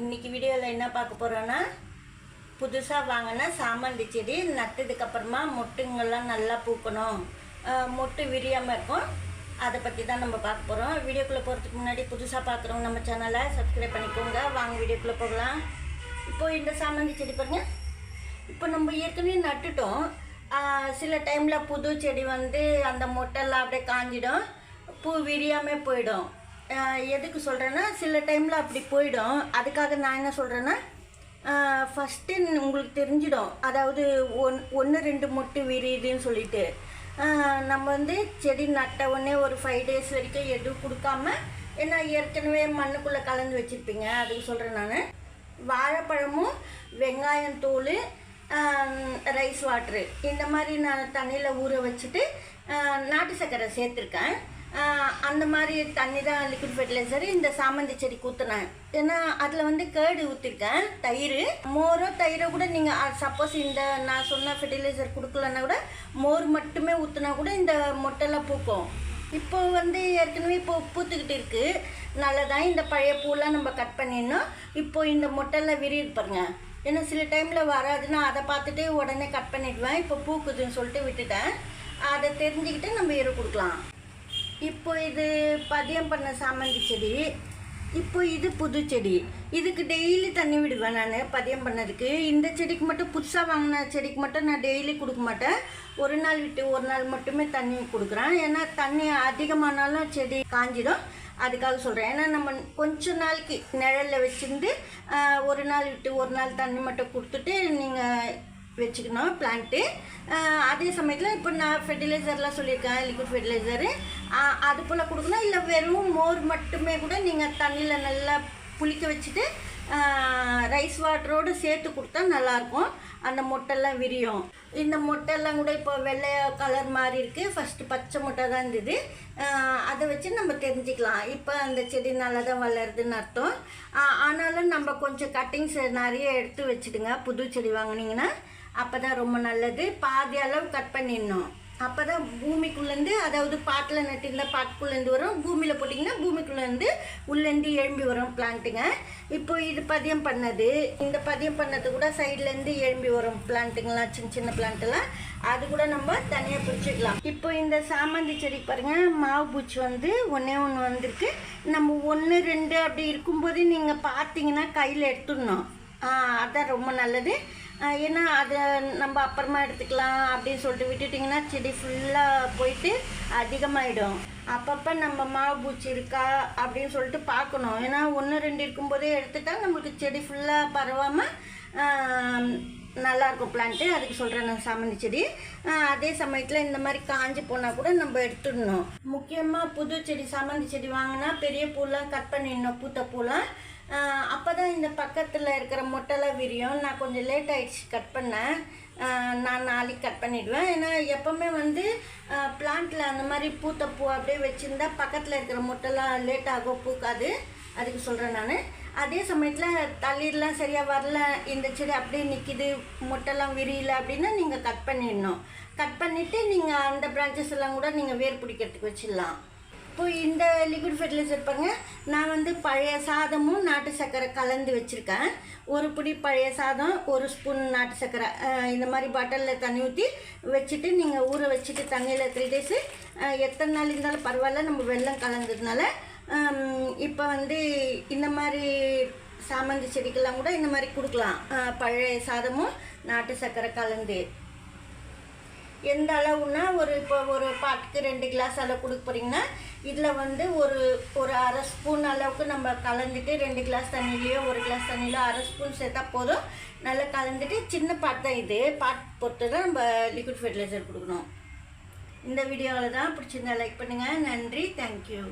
இன்னைக்கு வீடியோவில் என்ன பார்க்க போகிறோன்னா புதுசாக வாங்கின சாமந்தி செடி நட்டதுக்கப்புறமா மொட்டுங்கள்லாம் நல்லா பூக்கணும். மொட்டு விரியாமல் இருக்கும். அதை பற்றி தான் நம்ம பார்க்க போகிறோம் வீடியோக்குள்ளே போகிறதுக்கு முன்னாடி புதுசாக பார்க்குறவங்க நம்ம சேனலை சப்ஸ்கிரைப் பண்ணிக்கோங்க. வாங்க வீடியோக்குள்ளே போகலாம். இப்போது இந்த சாமந்தி செடி பாருங்கள் இப்போ நம்ம ஏற்கனவே நட்டுட்டோம். சில டைமில் புது செடி வந்து அந்த மொட்டெல்லாம் அப்படியே காஞ்சிடும். பூ விரியாமல் போயிடும். எதுக்கு சொல்கிறேன்னா சில டைமில் அப்படி போயிடும். அதுக்காக நான் என்ன சொல்கிறேன்னா ஃபஸ்ட்டு உங்களுக்கு தெரிஞ்சிடும். அதாவது ஒன் ஒன்று ரெண்டு மொட்டு விரியுதுன்னு சொல்லிட்டு. நம்ம வந்து செடி நட்ட உடனே ஒரு ஃபைவ் டேஸ் வரைக்கும் எதுவும் கொடுக்காம ஏன்னா ஏற்கனவே மண்ணுக்குள்ளே கலந்து வச்சுருப்பீங்க. அதுக்கு சொல்கிறேன் நான். வாழைப்பழமும் வெங்காயம் தூள் ரைஸ் வாட்ரு இந்த மாதிரி நான் தண்ணியில் ஊற வச்சுட்டு நாட்டு சர்க்கரை சேர்த்துருக்கேன். அந்த மாதிரி தண்ணி தான் லிக்விட் ஃபெர்டிலைசர் இந்த சாமந்தி செடி ஊற்றுனேன் ஏன்னா அதில் வந்து கேடு ஊற்றிருக்கேன் தயிர். மோரோ தயிரோ கூட நீங்கள் சப்போஸ் இந்த நான் சொன்ன ஃபெர்டிலைசர் கொடுக்கலன்னா கூட மோர் மட்டுமே ஊற்றுனா கூட இந்த மொட்டைலாம் பூக்கும். இப்போ வந்து ஏற்கனவே இப்போ பூத்துக்கிட்டு இருக்கு. நல்லதான் இந்த பழைய பூலாம் நம்ம கட் பண்ணிடணும். இப்போது இந்த மொட்டெல்லாம் விரியுது பாருங்க. ஏன்னா சில டைமில் வராதுன்னா அதை பார்த்துட்டு உடனே கட் பண்ணிடுவேன். இப்போ பூக்குதுன்னு சொல்லிட்டு விட்டுட்டேன். அதை தெரிஞ்சுக்கிட்டு நம்ம எரு கொடுக்கலாம். இப்போ இது பதியம் பண்ண சாமந்தி செடி இப்போ இது புது செடி. இதுக்கு டெய்லி தண்ணி விடுவேன் நான் பதியம் பண்ணதுக்கு. இந்த செடிக்கு மட்டும் புதுசாக வாங்கின செடிக்கு மட்டும் நான் டெய்லி கொடுக்க மாட்டேன். ஒரு நாள் விட்டு ஒரு நாள் மட்டுமே தண்ணி கொடுக்குறேன். ஏன்னா தண்ணி அதிகமானாலும் செடி காஞ்சிடும். அதுக்காக சொல்கிறேன் ஏன்னா நம்ம கொஞ்ச நாளைக்கு நிழலில் வச்சுருந்து ஒரு நாள் விட்டு ஒரு நாள் தண்ணி மட்டும் கொடுத்துட்டு நீங்கள் வச்சுக்கணும் பிளான்ட்டு அதே சமயத்தில் இப்போ நான் ஃபெர்டிலைசர்லாம் சொல்லியிருக்கேன் லிக்விட் ஃபெர்டிலைசரு அது போல் கொடுக்கணும் இல்லை வெறும் மோர் மட்டுமே கூட நீங்கள் தண்ணியில் நல்லா புளிக்க வச்சுட்டு ரைஸ் வாட்டரோடு சேர்த்து கொடுத்தா நல்லாயிருக்கும். அந்த மொட்டெல்லாம் விரியும். இந்த மொட்டெல்லாம் கூட இப்போ வெள்ளை கலர் மாதிரி இருக்குது ஃபஸ்ட்டு பச்சை மொட்டை தான் இருந்தது. அதை வச்சு நம்ம தெரிஞ்சுக்கலாம். இப்போ அந்த செடி நல்லா தான் வளருதுன்னு அர்த்தம். ஆனாலும் நம்ம கொஞ்சம் கட்டிங்ஸ் நிறைய எடுத்து வச்சுடுங்க. புது செடி வாங்கினீங்கன்னா அப்போ தான் ரொம்ப நல்லது. பாதி அளவு கட் பண்ணிடணும். அப்போ தான் பூமிக்குள்ளேருந்து அதாவது பாட்டில் நட்டிருந்தா பாட்டுக்குள்ளேருந்து வரும். பூமியில் போட்டிங்கன்னா பூமிக்குள்ளேருந்து உள்ளேருந்து எழும்பி வரும் பிளான்ட்டுங்க இப்போ இது பதியம் பண்ணது. இந்த பதியம் பண்ணது கூட சைட்லேருந்து எழும்பி வரும் பிளான்ட்டுங்களாம் சின்ன சின்ன பிளான்ட்டெல்லாம் அது கூட நம்ம தனியாக பிடிச்சிக்கலாம் இப்போ இந்த சாமந்தி செடி பாருங்கள் மாவு பூச்சி வந்து ஒன்றே ஒன்று வந்திருக்கு. நம்ம ஒன்று ரெண்டு அப்படி இருக்கும்போது நீங்கள் பார்த்தீங்கன்னா கையில் எடுத்துடணும். அதான் ரொம்ப நல்லது. ஏன்னா அதை நம்ம அப்புறமா எடுத்துக்கலாம் அப்படின்னு சொல்லிட்டு விட்டுட்டிங்கன்னா செடி ஃபுல்லாக போயிட்டு அதிகமாகிடும் அப்பப்போ நம்ம மாவு பூச்சி இருக்கா அப்படின்னு சொல்லிட்டு பார்க்கணும். ஏன்னா ஒன்று ரெண்டு இருக்கும்போதே எடுத்துட்டா நம்மளுக்கு செடி ஃபுல்லாக பரவாமல் நல்லாயிருக்கும் பிளான்ட்டு அதுக்கு சொல்கிறேன் நான் சாமந்தி செடி. அதே சமயத்தில் இந்த மாதிரி காஞ்சி போனால் கூட நம்ம எடுத்துடணும். முக்கியமாக புது செடி சாமந்தி செடி வாங்கினா பெரிய பூலாம் கட் பண்ணிடணும். பூத்த பூலாம் அப்போ தான் இந்த பக்கத்தில் இருக்கிற மொட்டைலாம் விரியும். நான் கொஞ்சம் லேட் ஆகிடுச்சு கட் பண்ணேன். நான் நாளைக்கு கட் பண்ணிவிடுவேன் ஏன்னா எப்போவுமே வந்து பிளான்ட்டில் அந்த மாதிரி பூத்த பூ அப்படியே வச்சுருந்தா பக்கத்தில் இருக்கிற மொட்டைலாம் லேட் ஆகும் பூக்காது. அதுக்கு சொல்கிறேன் நான். அதே சமயத்தில் தளிர்லாம் சரியாக வரல இந்த செடி அப்படியே நிற்கிது முட்டைலாம் விரியல அப்படின்னா நீங்கள் கட் பண்ணிடணும். கட் பண்ணிவிட்டு நீங்கள் அந்த பிரான்ச்சஸ் எல்லாம் கூட நீங்கள் வேர் பிடிக்கிறதுக்கு வச்சிடலாம். இப்போ இந்த லிக்விட் ஃபெர்டிலைசர் பாருங்க. நான் வந்து பழைய சாதமும் நாட்டு சர்க்கரை கலந்து வச்சுருக்கேன். ஒரு பிடி பழைய சாதம் ஒரு ஸ்பூன் நாட்டு சர்க்கரை. இந்த மாதிரி பாட்டிலில் தண்ணி ஊற்றி வச்சுட்டு நீங்கள் ஊற வச்சுட்டு தண்ணியில் த்ரீ டேஸு எத்தனை நாள் இருந்தாலும் பரவாயில்ல நம்ம வெள்ளம் கலந்ததுனால இப்போ வந்து இந்த மாதிரி சாமந்தி செடிக்கெல்லாம் கூட இந்த மாதிரி கொடுக்கலாம். பழைய சாதமும் நாட்டு சர்க்கரை கலந்து. எந்த அளவுனா ஒரு இப்போ ஒரு பாட்டுக்கு ரெண்டு கிளாஸ் அளவு கொடுக்க போகிறீங்கன்னா இதில் வந்து ஒரு ஒரு அரை ஸ்பூன் அளவுக்கு நம்ம கலந்துட்டு ரெண்டு கிளாஸ் தண்ணியிலையோ ஒரு கிளாஸ் தண்ணியிலோ அரை ஸ்பூன் சேர்த்தா போதும். நல்லா கலந்துட்டு சின்ன பாட் தான் இது. பாட் பொறுத்து தான் நம்ம லிக்விட் ஃபெர்டிலைசர் கொடுக்கணும். இந்த வீடியோவில் தான் பிடிச்சிருந்தா லைக் பண்ணுங்கள் நன்றி. தேங்க்யூ